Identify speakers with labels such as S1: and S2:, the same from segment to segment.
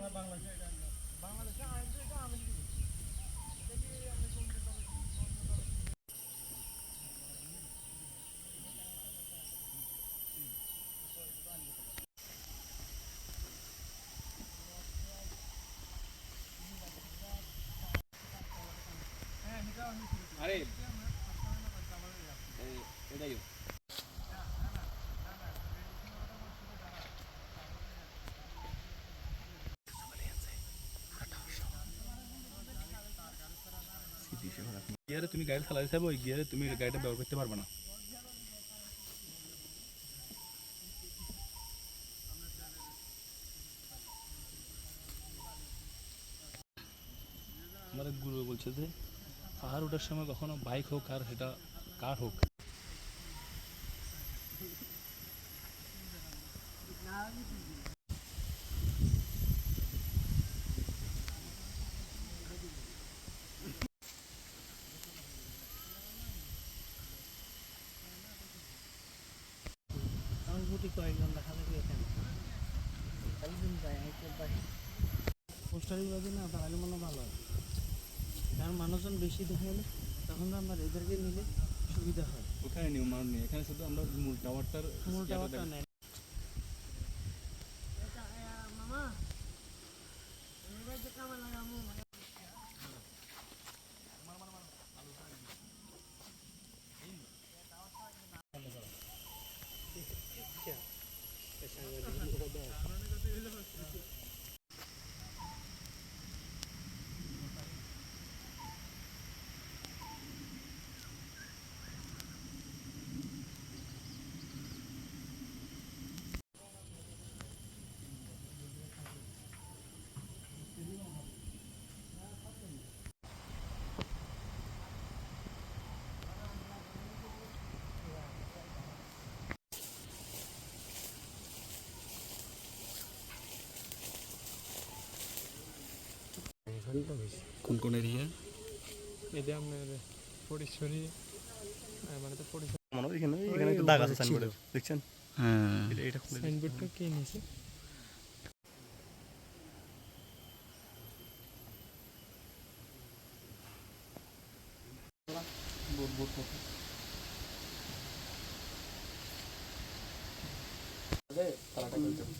S1: যাই এখান থেকে বান্দর বান্দর মারা
S2: আরে এটাই গিয়ারে তুমি গাড়ি চালাতে চাইব, ওই গিয়ারে তুমি গাড়িটা ব্যবহার করতে পারবে না। আমাদের গুরু বলছে যে, পাহাড় ওঠার সময় কখনো বাইক হোক আর সেটা কার হোক।
S3: পোস্টারি বাজে না বাড়ালে মনে হয় ভালো হয়। কারণ মানুষজন বেশি দেখা গেলে তখন আমরা এদেরকে নিলে সুবিধা হয়।
S2: ওখানে নিউ মাউন্ট নেই এখানে শুধু আমরা মূল টাওয়ারটার
S3: মূল
S2: টাওয়ারটা
S3: টাওয়ারটা
S2: দেখ-
S3: নেয়
S2: কোন কোন এরিয়া
S1: এতে আপনার পরিচয় মানে তো পরিচয়
S4: মনে এখানে এখানে একটা দাগ আছে সাইনবোর্ডে দেখছেন?
S2: হ্যাঁ।
S4: এটা এটা খুলে
S1: সাইনবোর্ডটা কে নিয়েছে?
S4: তারা হয়তো আর নন্ডারে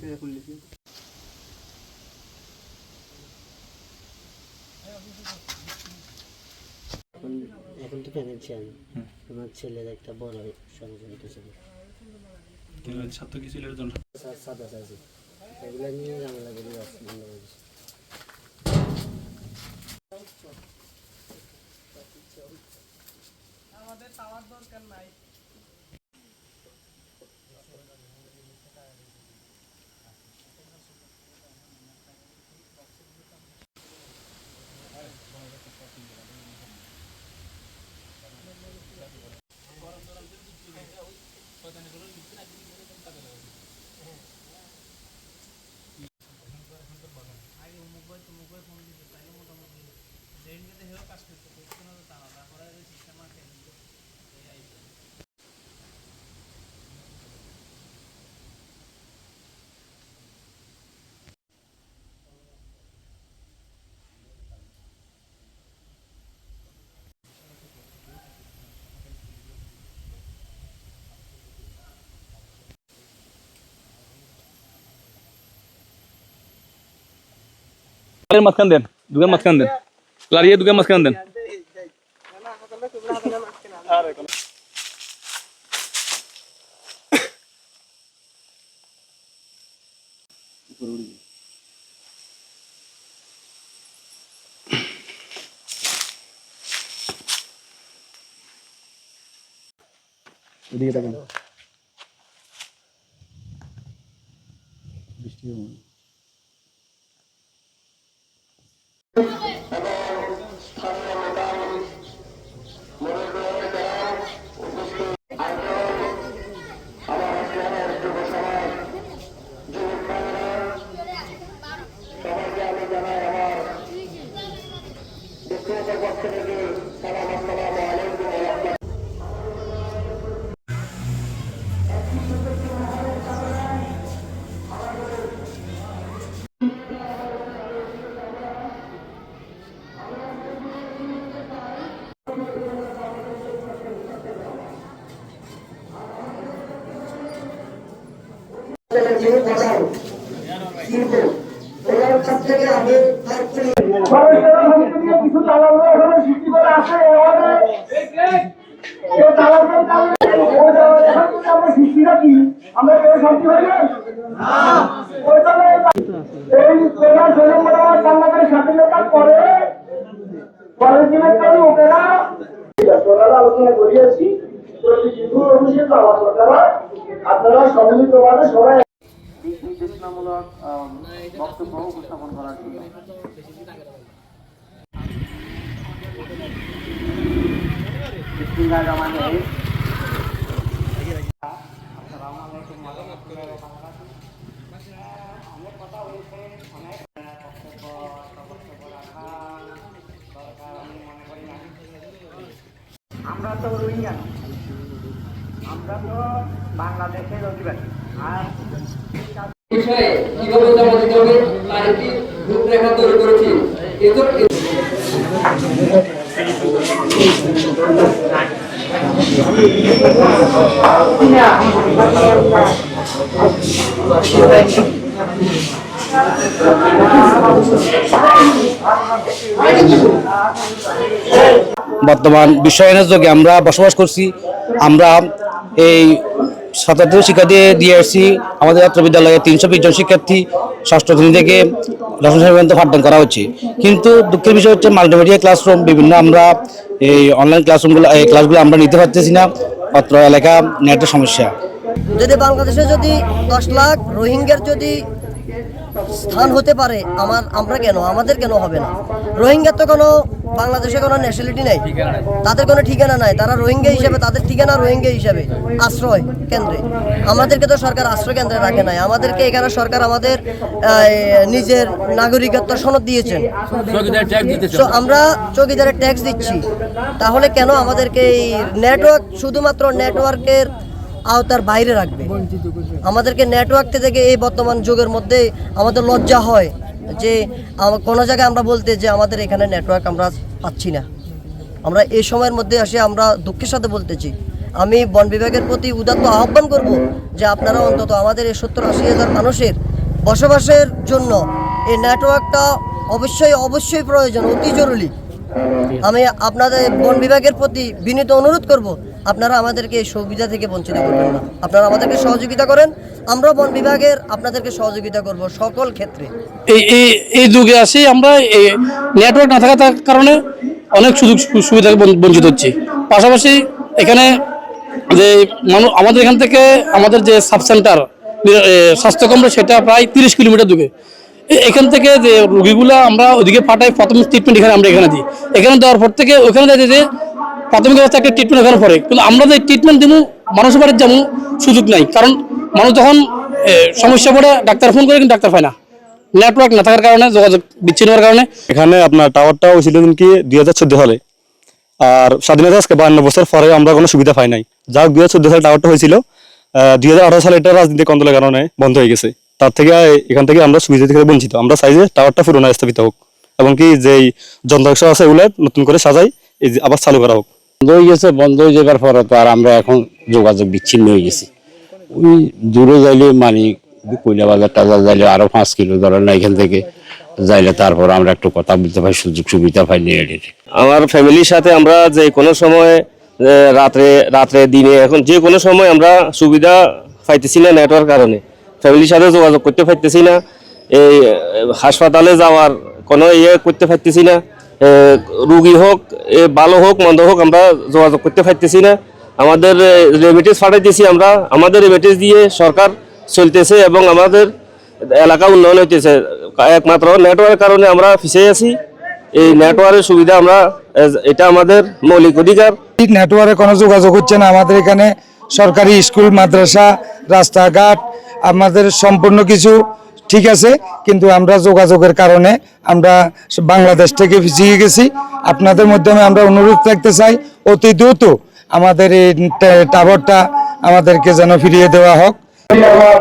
S4: কে খুললে কি
S3: এখন এখন তো ফেলেছি আমি আমার ছেলের একটা বড় সংযোজিত ছিল।
S2: ছাত্র কি ছিল জন্য
S3: সাদা সাইজে এগুলো নিয়ে ঝামেলা করে বন্ধ করে। দিচ্ছে।
S2: দুগের মাঝখান দেন দুগের মাঝখান দেন লারিয়ে দুগের মাঝখান দেন এদিকে তাকান
S5: সৃষ্টি
S6: কিছু দালাল আমরা কেউ শান্তি হয়ে জন্য এই প্রধান স্বাধীনতার পরে পরের দিনের কারণে ওকেরা ওনারা আলোচনা করিয়েছি প্রতি হিন্দু অনুষ্ঠিত আলোচনা করা আপনারা সম্মিলিতভাবে সবাই
S7: দিক নির্দেশনামূলক আম, বক্তব্য উপস্থাপন করার জন্য বিসমিল্লাহির রহমানির রহিম। আসসালামু আলাইকুম ওয়া রাহমাতুল্লাহি ওয়া বারাকাতুহু। অনেক কথা হয়েছে, অনেক বক্তব্য, বক্তব্য রাখা দরকার আমি মনে করি না। আমরা তো রোহিঙ্গা। আমরা তো বাংলাদেশের অধিবাসী। আর
S8: বিষয়ে কীভাবে জমা দিতে হবে তার করেছি। এজন্য
S9: বর্তমান বিশ্বায়নের যুগে আমরা বসবাস করছি। আমরা এই শতাব্দী শিক্ষার্থী দিয়ে আসছি। আমাদের ছাত্র বিদ্যালয়ে তিনশো বিশ জন শিক্ষার্থী ষষ্ঠ শ্রেণি থেকে দশম শ্রেণি পর্যন্ত পাঠদান করা হচ্ছে। কিন্তু দুঃখের বিষয় হচ্ছে মাল্টিমিডিয়া ক্লাসরুম, বিভিন্ন আমরা এই অনলাইন ক্লাসরুমগুলো এই ক্লাসগুলো আমরা নিতে পারতেছি না। পাত্র এলাকা নেটের সমস্যা।
S10: যদি বাংলাদেশে যদি দশ লাখ রোহিঙ্গার যদি স্থান হতে পারে আমার আমরা কেন আমাদের কেন হবে না? রোহিঙ্গার তো কোনো বাংলাদেশে কোনো ন্যাশনালিটি নাই। তাদের কোনো ঠিকানা নাই। তারা রোহিঙ্গা হিসাবে তাদের ঠিকানা রোহিঙ্গা হিসাবে আশ্রয় কেন্দ্রে। আমাদেরকে তো সরকার আশ্রয় কেন্দ্রে রাখে নাই। আমাদেরকে এখানে সরকার আমাদের নিজের নাগরিকত্ব সনদ দিয়েছেন। তো আমরা চৌকিদারের ট্যাক্স দিচ্ছি। তাহলে কেন আমাদেরকে এই নেটওয়ার্ক শুধুমাত্র নেটওয়ার্কের আওতার বাইরে রাখবে? আমাদেরকে নেটওয়ার্ক থেকে এই বর্তমান যুগের মধ্যে আমাদের লজ্জা হয় যে কোনো জায়গায় আমরা বলতে যে আমাদের এখানে নেটওয়ার্ক আমরা পাচ্ছি না। আমরা এই সময়ের মধ্যে আসে আমরা দুঃখের সাথে বলতেছি। আমি বন বিভাগের প্রতি উদাত্ত আহ্বান করব যে আপনারা অন্তত আমাদের এই সত্তর আশি হাজার মানুষের বসবাসের জন্য এই নেটওয়ার্কটা অবশ্যই অবশ্যই প্রয়োজন, অতি জরুরি। আমি আপনাদের বন বিভাগের প্রতি বিনীত অনুরোধ করব আপনারা আমাদেরকে এই সুবিধা থেকে বঞ্চিত করবেন না। আপনারা আমাদেরকে সহযোগিতা করেন। আমরা বন বিভাগের আপনাদেরকে সহযোগিতা করব সকল ক্ষেত্রে।
S9: এই এই এই যুগে আসি আমরা, এই নেটওয়ার্ক না থাকার কারণে অনেক সুযোগ সুবিধা বঞ্চিত হচ্ছি। পাশাপাশি এখানে যে মানুষ আমাদের এখান থেকে আমাদের যে সাব সেন্টার স্বাস্থ্যকেন্দ্র, সেটা প্রায় তিরিশ কিলোমিটার দূরে। এখান থেকে যে রুগীগুলো আমরা ওদিকে পাঠাই, প্রথম ট্রিটমেন্ট এখানে আমরা এখানে দিই। এখানে দেওয়ার পর থেকে ওখানে যে প্রাথমিক অবস্থা একটা ট্রিটমেন্ট ওখানে পড়ে কিন্তু আমরা যে ট্রিটমেন্ট দিব মানুষের বাড়ির যেমন সুযোগ নাই। কারণ মানুষ যখন সমস্যা পড়ে, ডাক্তার ফোন করে কিন্তু ডাক্তার পায় না। নেটওয়ার্ক না থাকার কারণে, যোগাযোগ বিচ্ছিন্ন হওয়ার কারণে।
S11: এখানে আপনার টাওয়ারটা হয়েছিল কি, দুই হাজার চোদ্দ সালে। আর স্বাধীনতা আজকে বান্ন বছর পরে আমরা কোনো সুবিধা পাই নাই। যা দুই হাজার চোদ্দ সালে টাওয়ারটা হয়েছিল। দুই হাজার আঠারো সালে এটা রাজনীতি আন্দোলনের কারণে বন্ধ হয়ে গেছে। তার থেকে এখান থেকে আমরা সুবিধা থেকে বঞ্চিত। আমরা চাই যে টাওয়ারটা পুরোনো স্থাপিত হোক। এবং কি, যেই যন্ত্রাংশ আছে, এগুলো নতুন করে সাজাই, এই আবার চালু করা হোক।
S5: বন্ধ হয়ে গেছে, বন্ধ হয়ে যাবার পরে তো আর আমরা এখন যোগাযোগ বিচ্ছিন্ন হয়ে গেছি। ওই দূরে যাইলে মানে কইলা বাজার টাজার যাইলে আরও পাঁচ কিলো ধরেন না এখান থেকে, যাইলে তারপর আমরা একটু কথা বলতে পারি, সুযোগ সুবিধা পাই নিয়ে
S9: আমার ফ্যামিলির সাথে আমরা যে কোনো সময় রাত্রে রাত্রে, দিনে, এখন যে কোনো সময় আমরা সুবিধা পাইতেছি না নেটওয়ার্ক কারণে। ফ্যামিলির সাথে যোগাযোগ করতে পারতেছি না, এই হাসপাতালে যাওয়ার কোনো ইয়ে করতে পারতেছি না। রুগী হোক ভালো হোক, মন্দ হোক, আমরা যোগাযোগ করতে পারতেছি না। আমাদের রেমিটেন্স পাঠাইতেছি আমরা। আমাদের রেমিটেন্স দিয়ে সরকার চলতেছে এবং আমাদের
S12: এলাকা উন্নয়ন হইতেছে। একমাত্র নেটওয়ার্কের কারণে আমরা পিছিয়ে আছি। এই নেটওয়ার্কের সুবিধা আমরা এটা আমাদের মৌলিক অধিকার।
S13: ঠিক নেটওয়ার্কে কোনো যোগাযোগ হচ্ছে না। আমাদের এখানে সরকারি স্কুল, মাদ্রাসা, রাস্তাঘাট, আমাদের সম্পূর্ণ কিছু ঠিক আছে, কিন্তু আমরা যোগাযোগের কারণে আমরা বাংলাদেশ থেকে পিছিয়ে গেছি। আপনাদের মাধ্যমে আমরা অনুরোধ থাকতে চাই, অতি দ্রুত আমাদের এই টাওয়ারটা আমাদেরকে যেন ফিরিয়ে দেওয়া হোক।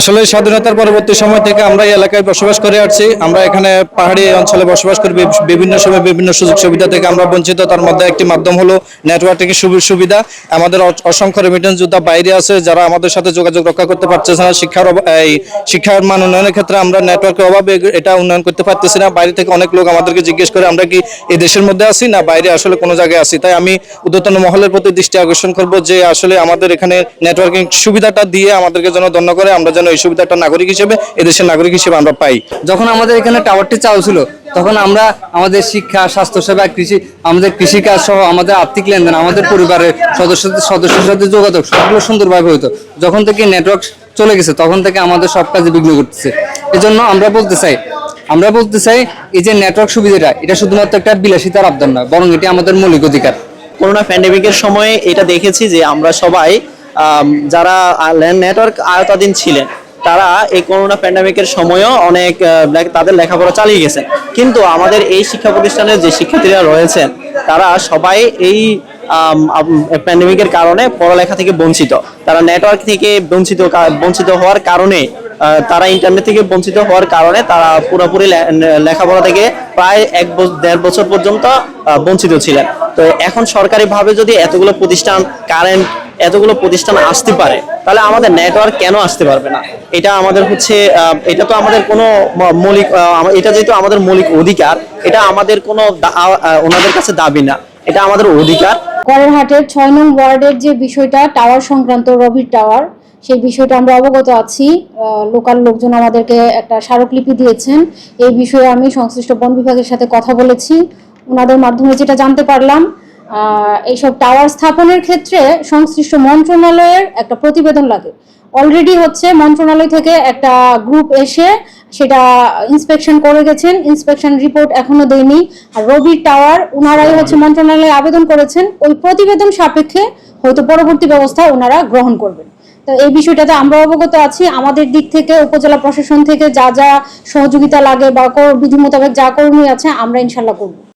S14: আসলে স্বাধীনতার পরবর্তী সময় থেকে আমরা এই এলাকায় বসবাস করে আসছি। আমরা এখানে পাহাড়ি অঞ্চলে বসবাস করি। বিভিন্ন সময় বিভিন্ন সুযোগ সুবিধা থেকে আমরা বঞ্চিত। তার মধ্যে একটি মাধ্যম হলো নেটওয়ার্কিং সুবিধা। আমাদের অসংখ্য রেমিটেন্স যোদ্ধা বাইরে আছে যারা আমাদের সাথে যোগাযোগ রক্ষা করতে পারতেছে না। শিক্ষার এই শিক্ষার মান উন্নয়নের ক্ষেত্রে আমরা নেটওয়ার্কের অভাবে এটা উন্নয়ন করতে পারতেছি না। বাইরে থেকে অনেক লোক আমাদেরকে জিজ্ঞেস করে, আমরা কি এই দেশের মধ্যে আছি না বাইরে আসলে কোনো জায়গায় আছি? তাই আমি উদ্যতন মহলের প্রতি দৃষ্টি আকর্ষণ করব যে আসলে আমাদের এখানে নেটওয়ার্কিং সুবিধাটা দিয়ে আমাদেরকে যেন ধন্য করে আমরা যেন এই সুবিধাটা নাগরিক হিসেবে এদেশের নাগরিক হিসেবে আমরা পাই।
S15: যখন আমাদের এখানে টাওয়ারটি চালু ছিল তখন আমরা আমাদের শিক্ষা, স্বাস্থ্যসেবা, কৃষি, আমাদের কৃষিকাজ সহ আমাদের আর্থিক লেনদেন, আমাদের পরিবারের সদস্যদের সদস্যের সাথে যোগাযোগ সবগুলো সুন্দরভাবে হতো যখন থেকে নেটওয়ার্ক চলে গেছে, তখন থেকে আমাদের সব কাজে বিঘ্ন ঘটতেছে। এজন্য আমরা বলতে চাই, আমরা বলতে চাই, এই যে নেটওয়ার্ক সুবিধাটা, এটা শুধুমাত্র একটা বিলাসিতার আবদার নয়, বরং এটি আমাদের মৌলিক অধিকার।
S16: করোনা প্যান্ডেমিকের সময় এটা দেখেছি যে আমরা সবাই যারা নেটওয়ার্ক আয়তাধীন ছিলেন, তারা এই করোনা প্যান্ডেমিকের সময়ও অনেক তাদের লেখাপড়া চালিয়ে গেছেন। কিন্তু আমাদের এই শিক্ষা প্রতিষ্ঠানের যে শিক্ষার্থীরা রয়েছেন, তারা সবাই এই প্যান্ডেমিকের কারণে পড়ালেখা থেকে বঞ্চিত। তারা নেটওয়ার্ক থেকে বঞ্চিত বঞ্চিত হওয়ার কারণে তারা ইন্টারনেট থেকে বঞ্চিত হওয়ার কারণে তারা পুরোপুরি লেখাপড়া থেকে প্রায় এক দেড় বছর পর্যন্ত বঞ্চিত ছিলেন। তো এখন সরকারিভাবে যদি এতগুলো প্রতিষ্ঠান কারেন্ট এতগুলো প্রতিষ্ঠান আসতে পারে, তাহলে আমাদের নেটওয়ার্ক কেন আসতে পারবে না? এটা আমাদের হচ্ছে এটা তো আমাদের কোনো মৌলিক এটা যেহেতু আমাদের মৌলিক অধিকার, এটা আমাদের কোনো ওনাদের কাছে দাবি না, এটা আমাদের অধিকার।
S17: করেরহাটের ছয় নং ওয়ার্ডের যে বিষয়টা, টাওয়ার সংক্রান্ত রবির টাওয়ার, সেই বিষয়টা আমরা অবগত আছি। লোকাল লোকজন আমাদেরকে একটা স্মারকলিপি দিয়েছেন। এই বিষয়ে আমি সংশ্লিষ্ট বন বিভাগের সাথে কথা বলেছি। ওনাদের মাধ্যমে যেটা জানতে পারলাম এইসব টাওয়ার স্থাপনের ক্ষেত্রে সংশ্লিষ্ট মন্ত্রণালয়ের একটা প্রতিবেদন লাগে। অলরেডি হচ্ছে মন্ত্রণালয় থেকে একটা গ্রুপ এসে সেটা ইন্সপেকশন করে গেছেন। ইন্সপেকশন রিপোর্ট এখনও দেয়নি। আর রবির টাওয়ার ওনারাই হচ্ছে মন্ত্রণালয়ে আবেদন করেছেন। ওই প্রতিবেদন সাপেক্ষে হয়তো পরবর্তী ব্যবস্থা ওনারা গ্রহণ করবেন। তো এই বিষয়টাতে আমরা অবগত আছি। আমাদের দিক থেকে, উপজেলা প্রশাসন থেকে যা যা সহযোগিতা লাগে বা বিধি মোতাবেক যা করণীয় আছে, আমরা ইনশাল্লাহ করব।